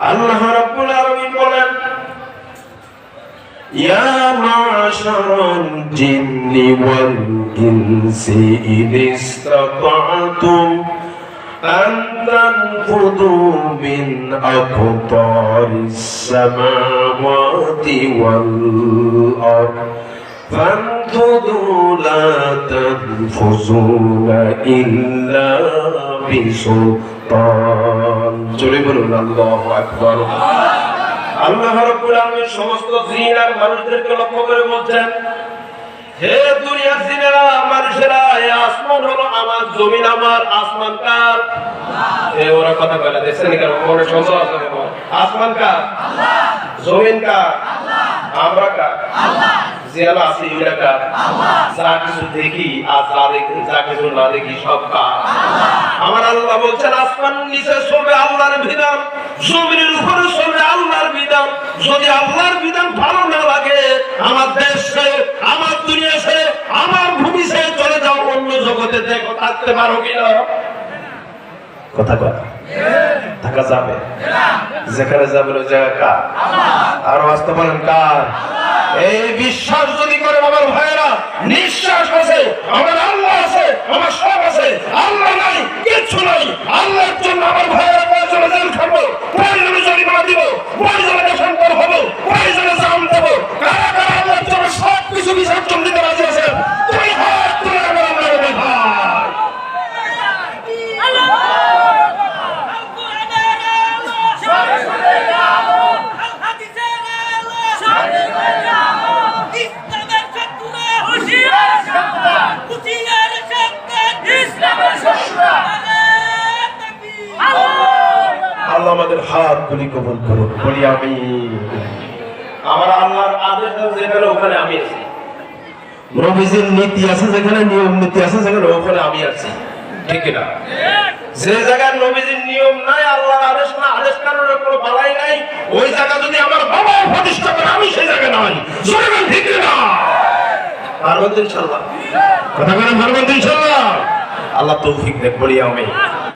আল্লাহ রাব্বুল আলামিন বলেন يا معشر الجن والإنس إن استطعتم أن تنفذوا من أقطار السماوات والأرض فانفذوا لا تنفذون إلا بسلطان শয়তান জোরে বলুন, আল্লাহু আকবার। আল্লাহ রাব্বুল আলামিন সমস্ত জিন আর মানুষদেরকে লক্ষ্য করে বলছেন, হে দুনিয়ার জিনেরা, মানুষেরা, এই আসমান হলো আমার, জমিন আমার, আসমান কার? এ ওরা কথা বলে, দেখছেন কেন মনে সন্দেহ আসমান কার? জমিন কার? আমরা কার? আল্লাহ জিয়ালা আছে ইউরা যা কিছু দেখি আর যা যা কিছু না দেখি সব কার? আমার আল্লাহ বলছেন আসমান নিচে চলবে আল্লাহর বিধান জমিনের উপরে চলবে আল্লাহর বিধান। যদি আল্লাহর বিধান ভালো না লাগে আমার দেশ আমার দুনিয়া ছেড়ে আমার ভূমি ছেড়ে চলে যাও অন্য জগতে দেখো থাকতে পারো কিনা কথা কথা থাকা যাবে। যেখানে যাবে ওই জায়গা কার? আর আসতে বলেন কার? এই বিশ্বাস যদি করে আমার ভাইয়েরা, নিঃশ্বাস আছে, আমার আল্লাহ আছে, আমার সব আছে। আল্লাহ নাই, কিচ্ছু নাই। আল্লাহর জন্য আমার আল্লাহ আমাদের হাত গুলি কবুল করুন। বলি আমি আমার আল্লাহর আদেশ যেখানে ওখানে আমি আছি। নবীজির নীতি আছে যেখানে নিয়ম নীতি আছে সেখানে ওখানে আমি আছি। ঠিক না যে জায়গায় নবীজির নিয়ম নাই আল্লাহর আদেশ না আদেশ কানুনের কোনো বালাই নাই ওই জায়গা যদি আমার বাবা প্রতিষ্ঠা করে আমি সেই জায়গায় নাই। জোরে ঠিক না পারবেন ইনশাল্লাহ কথা বলেন পারবেন তো ইনশাল্লাহ আল্লাহ তৌফিক দেখ বলি আমি